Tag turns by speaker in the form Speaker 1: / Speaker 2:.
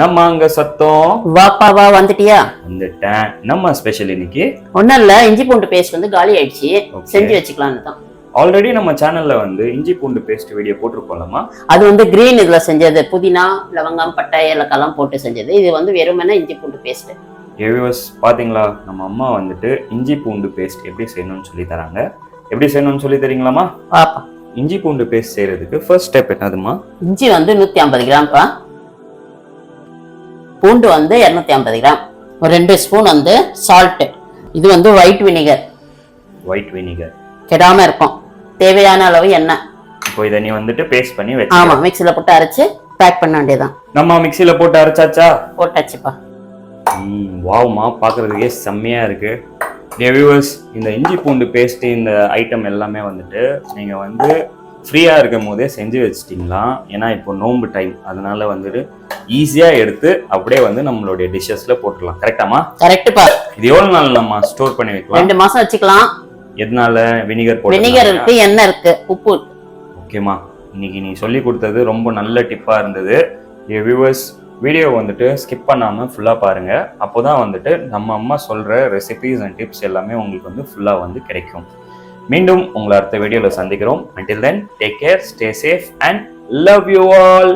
Speaker 1: நம்ம அங்க சத்தம்.
Speaker 2: வாப்பா வா வந்துட்டியா?
Speaker 1: வந்துட்டேன். நம்ம ஸ்பெஷல் இன்னைக்கு?
Speaker 2: ஒன்றும் இல்லை இஞ்சி பூண்டு பேஸ்ட் வந்து காலி ஆயிடுச்சு. செஞ்சு வச்சுக்கலான்னு தான்.
Speaker 1: ஆல்ரெடி நம்ம சேனல்ல வந்து இஞ்சி பூண்டு பேஸ்ட் வீடியோ போட்டிருக்கோம்லமா
Speaker 2: அது வந்து கிரீன் இதுல செஞ்சது. புதினா லவங்கம் பட்டை ஏலக்காய்லாம் போட்டு செஞ்சது. இது வந்து வெறுமனே இஞ்சி பூண்டு பேஸ்ட்
Speaker 1: எவிவர்ஸ் பாத்தீங்களா? நம்ம அம்மா வந்துட்டு இஞ்சி பூண்டு பேஸ்ட் எப்படி செய்யணும்னு சொல்லி தராங்க. எப்படி செய்யணும்னு சொல்லி தரீங்களாமா இஞ்சி பூண்டு பேஸ்ட் செய்யறதுக்கு ஃபர்ஸ்ட் ஸ்டெப் என்னதுமா
Speaker 2: இஞ்சி வந்து நூத்தி ஐம்பது கிராம்ப்பா. பூண்டு வந்து இரநூத்தி ஐம்பது கிராம். ஒரு ரெண்டு ஸ்பூன் வந்து சால்ட் இது வந்து ஒயிட் வினிகர்
Speaker 1: ஒயிட் வினிகர்
Speaker 2: கெடாம இருக்கும். தேவையான அளவு எண்ணெய்.
Speaker 1: இப்போ இதை நீ வந்துட்டு பேஸ்ட் பண்ணி வச்சு
Speaker 2: ஆமா மிக்ஸில போட்டு அரைச்சு பேக் பண்ண வேண்டியதுதான்.
Speaker 1: நம்ம மிக்ஸில போட்டு அரைச்சாச்சா?
Speaker 2: போட்டாச்சுப்பா.
Speaker 1: ம் வாவ்மா பார்க்குறதுக்கே செம்மையாக இருக்கு. வியூவர்ஸ் இந்த இஞ்சி பூண்டு பேஸ்ட் இந்த ஐட்டம் எல்லாமே வந்துட்டு நீங்கள் வந்து ஃப்ரீயாக இருக்கும் போதே செஞ்சு வச்சிட்டிங்களா? ஏன்னா இப்போ நோன்பு டைம் அதனால வந்துட்டு ஈஸியாக எடுத்து அப்படியே வந்து நம்மளுடைய டிஷ்ஷஸில் போட்டுடலாம். கரெக்டாமா
Speaker 2: கரெக்டுப்பா
Speaker 1: இது எவ்வளோ நாள் நம்ம ஸ்டோர் பண்ணி வைக்கலாம்?
Speaker 2: ரெண்டு மாசம் வச்சுக்கலாம்.
Speaker 1: எதனால? வினிகர்
Speaker 2: வினிகர்
Speaker 1: போட்டு
Speaker 2: இருக்கு எண்ணெய் இருக்கு உப்பு.
Speaker 1: ஓகேம்மா இன்னைக்கு நீ சொல்லி கொடுத்தது ரொம்ப நல்ல டிப்பாக இருந்தது. வியூவர்ஸ் வீடியோ வந்துட்டு ஸ்கிப் பண்ணாமல் ஃபுல்லாக பாருங்கள் அப்போ தான் வந்துட்டு நம்ம அம்மா சொல்கிற ரெசிபீஸ் அண்ட் டிப்ஸ் எல்லாமே உங்களுக்கு வந்து ஃபுல்லாக வந்து கிடைக்கும். மீண்டும் உங்களை அடுத்த வீடியோவில் சந்திக்கிறோம். Until then take care stay safe and love you all